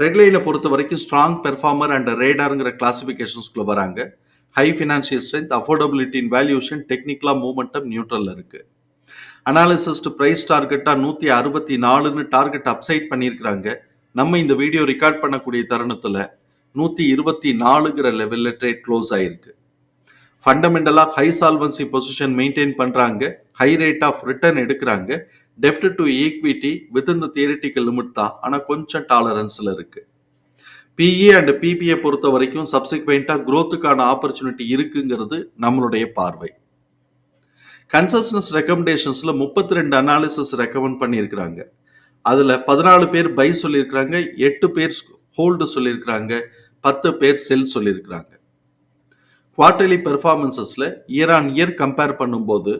ரெட்லைனில் பொறுத்த வரைக்கும் strong performer and ரேடாருங்கிற கிளாசிஃபிகேஷன்ஸ்குள்ளே வராங்க. ஹை ஃபினான்ஷியல் ஸ்ட்ரென்த் அஃபோர்டபிலிட்டின் வேல்யூஷன் டெக்னிக்கலாக மூமெண்டம் நியூட்ரலில் இருக்குது அனாலிசிஸ்ட் ப்ரைஸ் டார்கெட்டாக நூற்றி அறுபத்தி நாலுன்னு டார்கெட் அப்சைட் பண்ணியிருக்கிறாங்க. நம்ம இந்த வீடியோ ரெக்கார்ட் பண்ணக்கூடிய தருணத்தில் நூற்றி இருபத்தி நாலுங்கிற லெவலில் ட்ரேட் க்ளோஸ் ஆகிருக்கு ஃபண்டமெண்டலாக ஹை சால்வன்சி பொசிஷன் மெயின்டைன் பண்ணுறாங்க ஹை ரேட் ஆஃப் ரிட்டர்ன் எடுக்கிறாங்க. டெப்ட் to equity within the theoretical limit தான். ஆனால் கொஞ்சம் டாலரன்ஸில் இருக்குது பிஇ அண்ட் பிபிஐ பொறுத்த வரைக்கும் சப்சிக்வெண்ட்டாக க்ரோத்துக்கான ஆப்பர்ச்சுனிட்டி இருக்குங்கிறது நம்மளுடைய பார்வை. கன்சஸ்னஸ் ரெக்கமெண்டேஷன்ஸில் முப்பத்தி ரெண்டு அனாலிசிஸ் ரெக்கமெண்ட் பண்ணியிருக்கிறாங்க. அதில் பதினாலு பேர் பை சொல்லியிருக்கிறாங்க எட்டு பேர் ஹோல்டு சொல்லியிருக்கிறாங்க பத்து பேர் செல் சொல்லியிருக்கிறாங்க. குவார்டர்லி பெர்ஃபார்மன்சஸில் இயர் ஆன் இயர் கம்பேர் பண்ணும்போது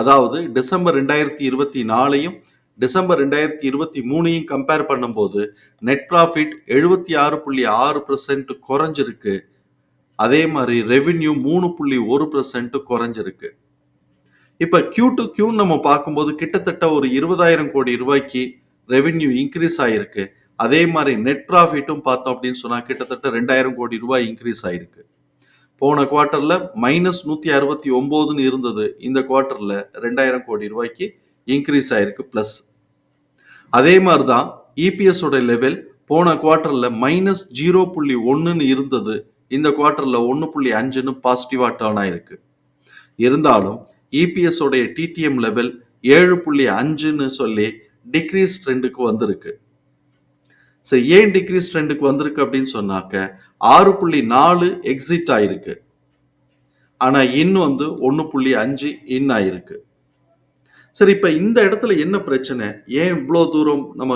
அதாவது டிசம்பர் ரெண்டாயிரத்தி இருபத்தி நாலையும் டிசம்பர் ரெண்டாயிரத்தி இருபத்தி மூணையும் கம்பேர் பண்ணும்போது நெட் ப்ராஃபிட் எழுபத்தி ஆறு புள்ளி ஆறு பர்சன்ட் குறைஞ்சிருக்கு. அதே மாதிரி ரெவின்யூ மூணு புள்ளி ஒரு பர்சன்ட் குறைஞ்சிருக்கு. இப்போ கியூ டு கியூன்னு நம்ம பார்க்கும்போது கிட்டத்தட்ட ஒரு இருபதாயிரம் கோடி ரூபாய்க்கு ரெவின்யூ இன்க்ரீஸ் ஆகிருக்கு அதே மாதிரி நெட் ப்ராஃபிட்டும் பார்த்தோம் அப்படின்னு சொன்னால் கிட்டத்தட்ட ரெண்டாயிரம் கோடி ரூபாய் இன்க்ரீஸ் ஆகிருக்கு போன குவார்ட்டர்ல மைனஸ் நூத்தி அறுபத்தி ஒன்பதுன்னு இருந்தது. இந்த குவார்ட்டர்ல ரெண்டாயிரம் கோடி ரூபாய்க்கு இன்க்ரீஸ் ஆயிருக்கு பிளஸ் அதே மாதிரி தான் இபிஎஸ் உடைய லெவல் போன குவார்ட்டர்ல மைனஸ் ஜீரோ புள்ளி ஒன்றுன்னு இருந்தது. இந்த குவார்ட்டர்ல ஒன்று புள்ளி அஞ்சுன்னு பாசிட்டிவா டேர்ன் ஆயிருக்கு. இருந்தாலும் இபிஎஸ் உடைய டிடிஎம் லெவல் ஏழு புள்ளி அஞ்சுன்னு சொல்லி டிக்ரீஸ் ட்ரெண்டுக்கு வந்திருக்கு. சரி ஏன் டிக்ரீஸ் ட்ரெண்டுக்கு வந்திருக்கு அப்படின்னு சொன்னாக்க ஆறு புள்ளி நாலு எக்ஸிட் ஆயிருக்கு. ஆனா இன் வந்து ஒன்று புள்ளி அஞ்சு இன் ஆயிருக்கு. சரி இப்ப இந்த இடத்துல என்ன பிரச்சனை? ஏன் இவ்வளோ தூரம் நம்ம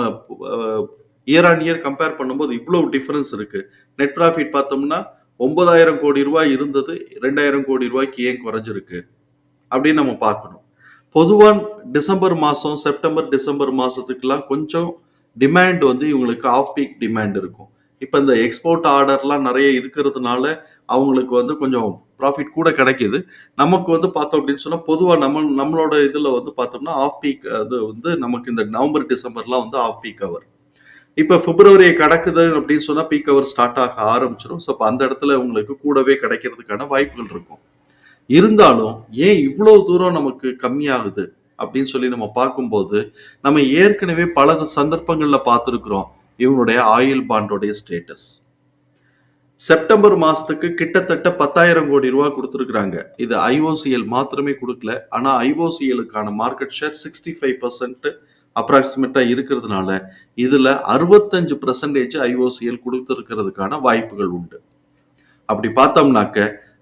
இயர் ஆன் இயர் கம்பேர் பண்ணும்போது இவ்வளோ டிஃபரன்ஸ் இருக்கு? நெட் ப்ராஃபிட் பார்த்தோம்னா ஒன்பதாயிரம் கோடி ரூபாய் இருந்தது ரெண்டாயிரம் கோடி ரூபாய்க்கு ஏன் குறைஞ்சிருக்கு? அப்படின்னு நம்ம பார்க்கணும். பொதுவாக டிசம்பர் மாதம் செப்டம்பர் டிசம்பர் மாதத்துக்குலாம் கொஞ்சம் டிமாண்ட் வந்து இவங்களுக்கு ஆஃப் பீக் டிமாண்ட் இருக்கும். இப்போ இந்த எக்ஸ்போர்ட் ஆர்டர்லாம் நிறைய இருக்கிறதுனால அவங்களுக்கு வந்து கொஞ்சம் ப்ராஃபிட் கூட கிடைக்கிது. நமக்கு வந்து பார்த்தோம் அப்படின்னு சொன்னால் பொதுவாக நம்ம நம்மளோட இதில் வந்து பார்த்தோம்னா ஆஃப் பீக் அது வந்து நமக்கு இந்த நவம்பர் டிசம்பர்லாம் வந்து ஆஃப் பீக் அவர் இப்போ பிப்ரவரி கிடக்குது அப்படின்னு சொன்னால் பீக் அவர் ஸ்டார்ட் ஆக ஆரம்பிச்சிடும் ஸோ அப்போ அந்த இடத்துல உங்களுக்கு கூடவே கிடைக்கிறதுக்கான வாய்ப்புகள் இருக்கும். இருந்தாலும் ஏன் இவ்வளோ தூரம் நமக்கு கம்மியாகுது அப்படின்னு சொல்லி நம்ம பார்க்கும்போது நம்ம ஏற்கனவே பல சந்தர்ப்பங்களில் பார்த்துருக்குறோம். இவனுடைய ஆயில் பாண்டோடைய ஸ்டேட்டஸ் செப்டம்பர் மாசத்துக்கு கிட்டத்தட்ட பத்தாயிரம் கோடி ரூபாய் கொடுத்துருக்குறாங்க. இது ஐஓசிஎல் மாத்திரமே கொடுக்கல. ஆனால் ஐஓசிஎலுக்கான market share sixty five percent அப்ராக்சிமேட்டாக இருக்கிறதுனால இதில் அறுபத்தஞ்சு பர்சன்டேஜ் ஐஓசிஎல் கொடுத்துருக்கிறதுக்கான வாய்ப்புகள் உண்டு. அப்படி பார்த்தோம்னாக்க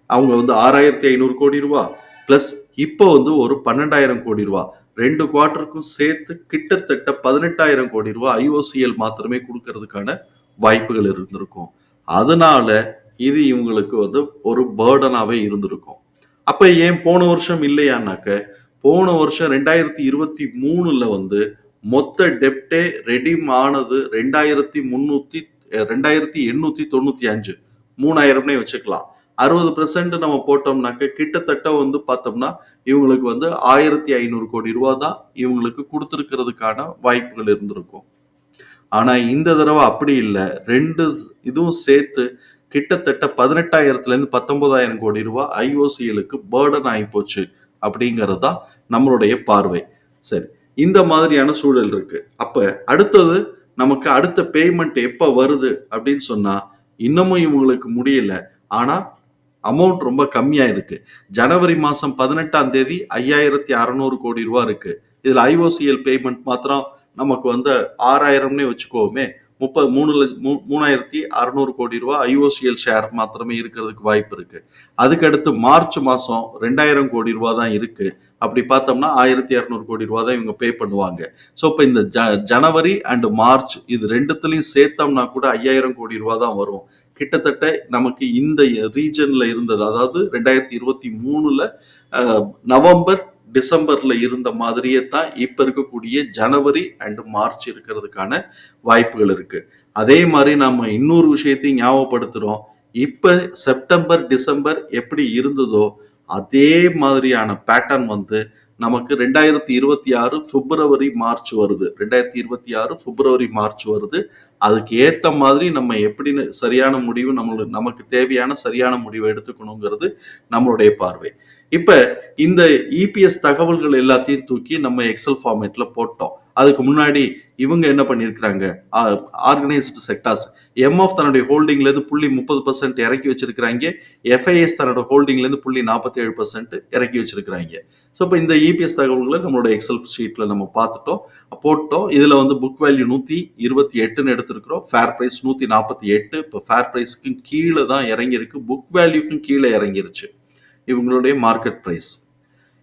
அவங்க வந்து ஆறாயிரத்தி ஐநூறு கோடி ரூபா ப்ளஸ் இப்போ வந்து ஒரு பன்னெண்டாயிரம் கோடி ரூபா ரெண்டு குவார்டருக்கும் சேர்த்து கிட்டத்தட்ட பதினெட்டாயிரம் கோடி ரூபாய் ஐஓசிஎல் மாத்திரமே கொடுக்கறதுக்கான வாய்ப்புகள் இருந்திருக்கும். அதனால இது இவங்களுக்கு வந்து ஒரு பேர்டனாகவே இருந்திருக்கும். அப்போ ஏன் போன வருஷம் இல்லையானாக்க போன வருஷம் ரெண்டாயிரத்தி இருபத்தி மூணுல வந்து மொத்த டெப்டே ரெடிம் ஆனது ரெண்டாயிரத்தி முன்னூத்தி ரெண்டாயிரத்தி எண்ணூத்தி தொண்ணூத்தி அஞ்சு. மூணாயிரம்னே வச்சுக்கலாம். அறுபது பெர்சன்ட் நம்ம போட்டோம்னாக்க கிட்டத்தட்ட வந்து பார்த்தோம்னா இவங்களுக்கு வந்து ஆயிரத்தி ஐநூறு கோடி ரூபா தான் இவங்களுக்கு கொடுத்துருக்கிறதுக்கான வாய்ப்புகள் இருந்திருக்கும். ஆனா இந்த தடவை அப்படி இல்லை. ரெண்டு இதுவும் சேர்த்து கிட்டத்தட்ட பதினெட்டாயிரத்துலேருந்து பத்தொன்பதாயிரம் கோடி ரூபா ஐஓசிஎலுக்கு பேர்டன் ஆகி போச்சு அப்படிங்கிறது தான் நம்மளுடைய பார்வை. சரி இந்த மாதிரியான சூழல் இருக்கு. அப்ப அடுத்தது நமக்கு அடுத்த பேமெண்ட் எப்ப வருது அப்படின்னு சொன்னா இன்னமும் இவங்களுக்கு முடியல. ஆனா அமௌண்ட் ரொம்ப கம்மியாக இருக்கு. ஜனவரி மாதம் பதினெட்டாம் தேதி ஐயாயிரத்தி அறநூறு கோடி ரூபா இருக்கு. இதில் ஐஓசிஎல் பேமெண்ட் மாத்திரம் நமக்கு வந்து ஆறாயிரம்னே வச்சுக்கோமே. முப்பது மூணு லட்ச- மூ- மூணாயிரத்தி அறநூறு கோடி ரூபா ஐஓசிஎல் ஷேர் மாத்திரமே இருக்கிறதுக்கு வாய்ப்பு இருக்கு. அதுக்கடுத்து மார்ச் மாதம் ரெண்டாயிரம் கோடி ரூபா தான் இருக்கு. அப்படி பார்த்தோம்னா ஆயிரத்தி இரநூறு கோடி ரூபா தான் இவங்க பே பண்ணுவாங்க. ஸோ இப்போ இந்த ஜ ஜனவரி அண்ட் மார்ச் இது ரெண்டுத்துலையும் சேர்த்தோம்னா கூட ஐயாயிரம் கோடி ரூபா தான் வரும். கிட்டத்தட்ட நமக்கு இந்த ரீஜன்ல இருந்தது அதாவது ரெண்டாயிரத்தி இருபத்தி மூணுல நவம்பர் டிசம்பர்ல இருந்த மாதிரியே தான் இப்ப இருக்கக்கூடிய ஜனவரி அண்ட் மார்ச் இருக்கிறதுக்கான வாய்ப்புகள் இருக்கு. அதே மாதிரி நாம இன்னொரு விஷயத்தையும் ஞாபகப்படுத்துறோம். இப்ப செப்டம்பர் டிசம்பர் எப்படி இருந்ததோ அதே மாதிரியான பேட்டர்ன் வந்து நமக்கு ரெண்டாயிரத்தி இருபத்தி ஆறு பிப்ரவரி மார்ச் வருது. ரெண்டாயிரத்தி இருபத்தி ஆறு பிப்ரவரி மார்ச் வருது. அதுக்கு ஏத்த மாதிரி நம்ம எப்படின்னு சரியான முடிவு நம்மளுக்கு நமக்கு தேவையான சரியான முடிவை எடுத்துக்கணுங்கிறது நம்மளுடைய பார்வை. இப்ப இந்த இபிஎஸ் தகவல்கள் எல்லாத்தையும் தூக்கி நம்ம எக்ஸல் ஃபார்மேட்ல போட்டோம். அதுக்கு முன்னாடி இவங்க என்ன பண்ணியிருக்கிறாங்க? ஆர்கனைஸ்டு செக்டார்ஸ் எம்எஃப் தன்னுடைய ஹோல்டிங்ல இருந்து புள்ளி முப்பது பர்சன்ட் இறக்கி வச்சிருக்கிறாங்க. எஃப்ஐஎஸ் தன்னோட ஹோல்டிங்ல இருந்து புள்ளி நாற்பத்தி ஏழு பர்சன்ட் இறக்கி வச்சிருக்கிறாங்க. ஸோ இப்போ இந்த இபிஎஸ் தகவல்களை நம்மளோட எக்ஸல் ஷீட்ல நம்ம பார்த்துட்டோம். போட்டோம். இதுல வந்து புக் வேல்யூ நூத்தி இருபத்தி எட்டுன்னு எடுத்திருக்கிறோம். ஃபேர் பிரைஸ் நூத்தி நாற்பத்தி எட்டு. இப்போ ஃபேர் பிரைஸ்க்கு கீழே தான் இறங்கியிருக்கு. புக் வேல்யூக்கும் கீழே இறங்கிருச்சு. இவங்களுடைய மார்க்கெட் பிரைஸ்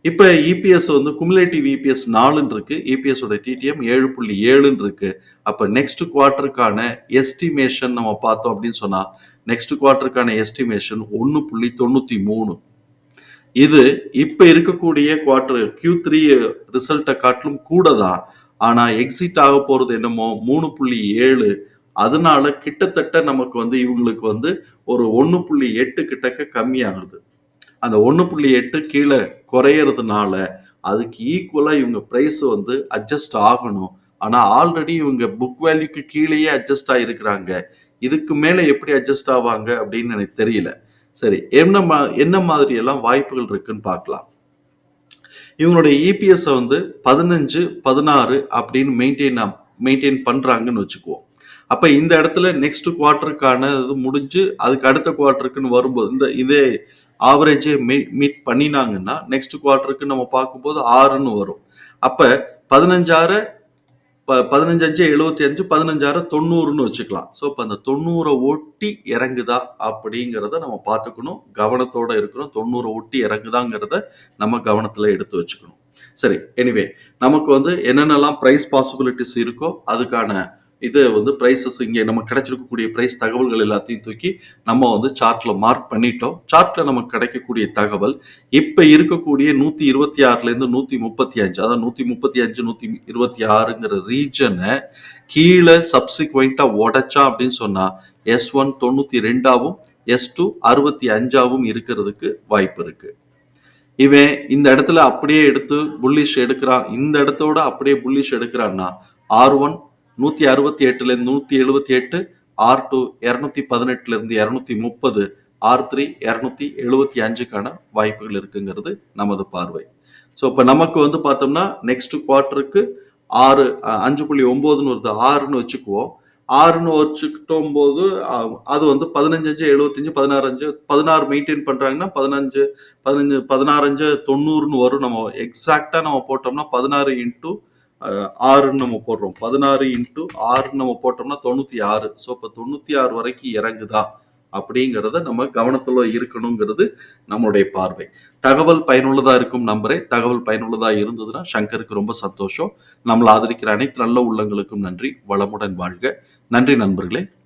இப்போ இபிஎஸ் வந்து குமுலேட்டிவ் இபிஎஸ் நாலுன்னு இருக்கு. இபிஎஸ் டிடிஎம் ஏழு புள்ளி ஏழுன்னு இருக்கு. அப்போ நெக்ஸ்ட் குவார்ட்டருக்கான எஸ்டிமேஷன் நம்ம பார்த்தோம் அப்படின்னு சொன்னா நெக்ஸ்ட் குவார்ட்டருக்கான எஸ்டிமேஷன் ஒன்று புள்ளி தொண்ணூற்றி மூணு. இது இப்போ இருக்கக்கூடிய குவார்டர் கியூ த்ரீ ரிசல்ட்டை காட்டிலும் கூட தான் ஆனால் எக்ஸிட் ஆக போகிறது என்னமோ மூணு புள்ளி ஏழு. அதனால கிட்டத்தட்ட நமக்கு வந்து இவங்களுக்கு வந்து ஒரு ஒன்று புள்ளி எட்டு கிட்டக்க கம்மியாகுது. அந்த ஒன்று புள்ளி எட்டு கீழே குறையிறதுனால அதுக்கு ஈக்குவலாக இவங்க ப்ரைஸ் வந்து அட்ஜஸ்ட் ஆகணும். ஆனால் ஆல்ரெடி இவங்க புக் வேல்யூக்கு கீழேயே அட்ஜஸ்ட் ஆகிருக்கிறாங்க இதுக்கு மேலே எப்படி அட்ஜஸ்ட் ஆவாங்க அப்படின்னு எனக்கு தெரியல. சரி என்ன மா என்ன மாதிரி எல்லாம் வாய்ப்புகள் இருக்குன்னு பார்க்கலாம். இவங்களுடைய இபிஎஸ்ஸை வந்து பதினஞ்சு பதினாறு அப்படின்னு மெயின்டைன் மெயின்டைன் பண்ணுறாங்கன்னு வச்சுக்குவோம். அப்போ இந்த இடத்துல நெக்ஸ்ட் குவார்ட்டருக்கான இது முடிஞ்சு அதுக்கு அடுத்த குவார்ட்டருக்குன்னு வரும்போது இந்த இதே ஆவரேஜே மீட் பண்ணினாங்கன்னா நெக்ஸ்ட் குவார்ட்டருக்கு நம்ம பார்க்கும்போது ஆறுன்னு வரும். அப்போ பதினஞ்சாறு ப- பதினஞ்சு அஞ்சு எழுபத்தி அஞ்சு பதினஞ்சாயிரம் தொண்ணூறுன்னு வச்சுக்கலாம். ஸோ இப்போ அந்த தொண்ணூறை ஒட்டி இறங்குதா அப்படிங்கிறத நம்ம பார்த்துக்கணும். கவனத்தோட இருக்கிறோம். தொண்ணூறை ஒட்டி இறங்குதாங்கிறத நம்ம கவனத்தில் எடுத்து வச்சுக்கணும். சரி எனிவே நமக்கு வந்து என்னென்னலாம் ப்ரைஸ் பாசிபிலிட்டிஸ் இருக்கோ அதுக்கான இது வந்து ப்ரைஸஸ் இங்கே நம்ம கிடைச்சிருக்கக்கூடிய ப்ரைஸ் தகவல்கள் எல்லாத்தையும் தூக்கி நம்ம வந்து சார்ட்ல மார்க் பண்ணிட்டோம். சார்ட்ல நமக்கு கிடைக்கக்கூடிய தகவல் இப்போ இருக்கக்கூடிய நூத்தி இருபத்தி ஆறுல இருந்து நூத்தி முப்பத்தி அஞ்சு அதாவது நூத்தி முப்பத்தி அஞ்சு நூத்தி இருபத்தி ஆறுங்கிற ரீஜனை கீழே சப்சிக்வெண்ட்டாக உடைச்சா அப்படின்னு சொன்னா எஸ் ஒன் தொண்ணூத்தி ரெண்டாவும் எஸ் டூ அறுபத்தி அஞ்சாவும் இருக்கிறதுக்கு வாய்ப்பு இருக்கு. இவன் இந்த இடத்துல அப்படியே எடுத்து புல்லிஷ் எடுக்கிறான். இந்த இடத்தோட அப்படியே புல்லிஷ் எடுக்கிறான்னா ஆர் ஒன் நூத்தி அறுபத்தி எட்டுல இருந்து நூத்தி எழுபத்தி எட்டு ஆர் டூ இருநூத்தி பதினெட்டுல இருந்து இருநூத்தி முப்பது ஆர் த்ரீ இருநூத்தி எழுபத்தி அஞ்சுக்கான வாய்ப்புகள் இருக்குங்கிறது நமது பார்வை. ஸோ இப்போ நமக்கு வந்து பார்த்தோம்னா நெக்ஸ்ட் குவார்ட்டருக்கு ஆறு அஞ்சு புள்ளி ஒம்போதுன்னு வருது. ஆறுன்னு வச்சுக்குவோம். ஆறுன்னு வச்சுக்கிட்டோம் போது அது வந்து பதினஞ்சு அஞ்சு எழுபத்தஞ்சு பதினாறு அஞ்சு பதினாறு மெயின்டைன் பண்ணுறாங்கன்னா பதினஞ்சு பதினஞ்சு பதினாறஞ்சு தொண்ணூறுன்னு வரும். நம்ம எக்ஸாக்டாக நம்ம போட்டோம்னா பதினாறு இன்ட்டு ஆறுன்னு நம்ம போடுறோம். பதினாறு இன்ட்டு ஆறுன்னு நம்ம போட்டோம்னா தொண்ணூத்தி ஆறு ஸோ இப்போ தொண்ணூத்தி ஆறு வரைக்கும் இறங்குதா? அப்படிங்கிறத நம்ம கவனத்துல இருக்கணுங்கிறது நம்மளுடைய பார்வை. தகவல் பயனுள்ளதா இருக்கும் நம்புறேன். தகவல் பயனுள்ளதா இருந்ததுன்னா சங்கருக்கு ரொம்ப சந்தோஷம். நம்மளை ஆதரிக்கிற அனைத்து நல்ல உள்ளங்களுக்கும் நன்றி. வளமுடன் வாழ்க. நன்றி நண்பர்களே.